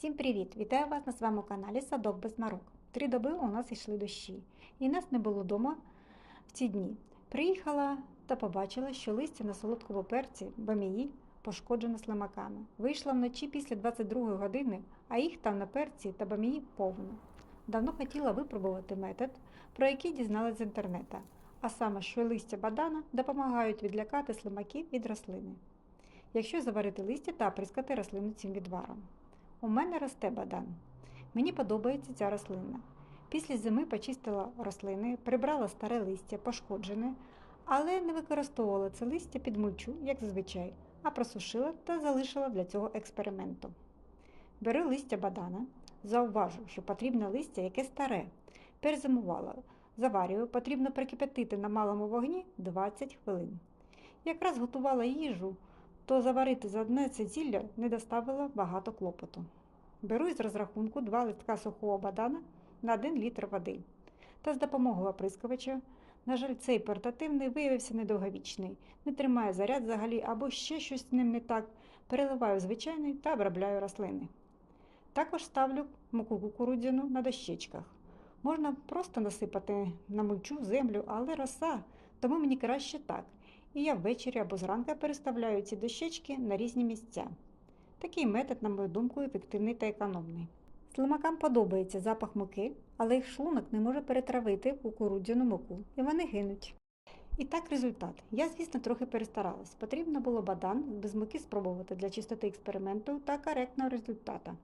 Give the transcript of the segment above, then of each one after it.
Всім привіт! Вітаю вас на своєму каналі Садок без марок. Три доби у нас йшли дощі, і нас не було вдома в ці дні. Приїхала та побачила, що листя на солодкому перці бамії пошкоджено слимаками. Вийшла вночі після 22 години, а їх там на перці та бамії повно. Давно хотіла випробувати метод, про який дізналась з інтернета, а саме, що листя бадана допомагають відлякати слимаків від рослини. Якщо заварити листя та оприскати рослину цим відваром. У мене росте бадан. Мені подобається ця рослина. Після зими почистила рослини, прибрала старе листя, пошкоджене, але не використовувала це листя під мульчу, як зазвичай, а просушила та залишила для цього експерименту. Беру листя бадана, зауважу, що потрібне листя, яке старе. Перезимувала. Заварюю, потрібно прикипятити на малому вогні 20 хвилин. Якраз готувала їжу, то заварити за одне це зілля не доставило багато клопоту. Беру із розрахунку 2 листка сухого бадана на 1 літр води. Та з допомогою оприскувача, на жаль, цей портативний виявився недовговічний, не тримає заряд взагалі або ще щось з ним не так, переливаю звичайний та обробляю рослини. Також ставлю муку кукурудзяну на дощечках. Можна просто насипати на мульчу землю, але роса, тому мені краще так. І я ввечері або зранку переставляю ці дощечки на різні місця. Такий метод, на мою думку, ефективний та економний. Слимакам подобається запах муки, але їх шлунок не може перетравити кукурудзяну муку, і вони гинуть. І так результат. Я, звісно, трохи перестаралась. Потрібно було бадан без муки спробувати для чистоти експерименту та коректного результата.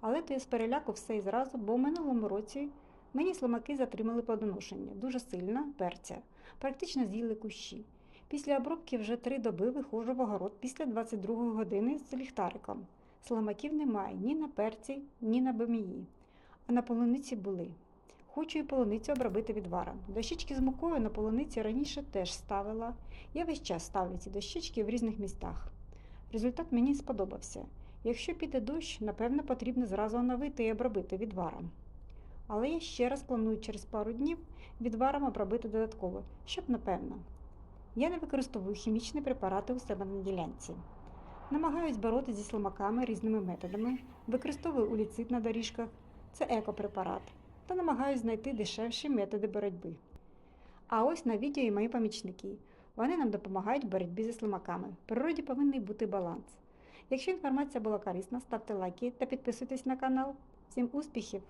Але то я з переляку все і зразу, бо в минулому році мені слимаки затримали плодоношення дуже сильно перця, практично з'їли кущі. Після обробки вже три доби виходжу в огород після 22 години з ліхтариком. Сламаків немає ні на перці, ні на бомії, а на полуниці були. Хочу і полуницю обробити відваром. Дощечки з мукою на полуниці раніше теж ставила. Я весь час ставлю ці дощечки в різних містах. Результат мені сподобався. Якщо піде дощ, напевно, потрібно зразу оновити і обробити відваром. Але я ще раз планую через пару днів відваром обробити додатково, щоб напевно. Я не використовую хімічні препарати у себе на ділянці. Намагаюсь боротися зі слимаками різними методами, використовую уліцит на доріжках, це екопрепарат, та намагаюсь знайти дешевші методи боротьби. А ось на відео і мої помічники. Вони нам допомагають в боротьбі зі слимаками. В природі повинен бути баланс. Якщо інформація була корисна, ставте лайки та підписуйтесь на канал. Всім успіхів!